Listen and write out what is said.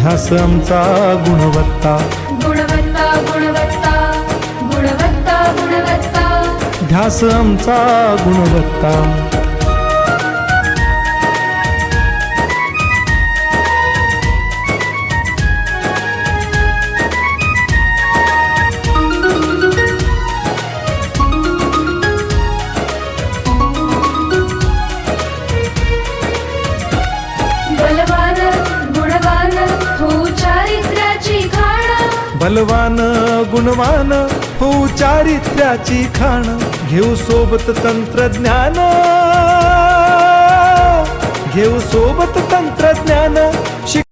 ध्यास आमचा गुणवत्ता. गुणवत्ता गुणवत्ता गुणवत्ता गुणवत्ता. ध्यास आमचा गुणवत्ता. बलवान गुणवान बलवान गुणवान हो चारित्र्याची खाण घेऊ सोबत तंत्रज्ञान. घेऊ सोबत तंत्रज्ञान. शिक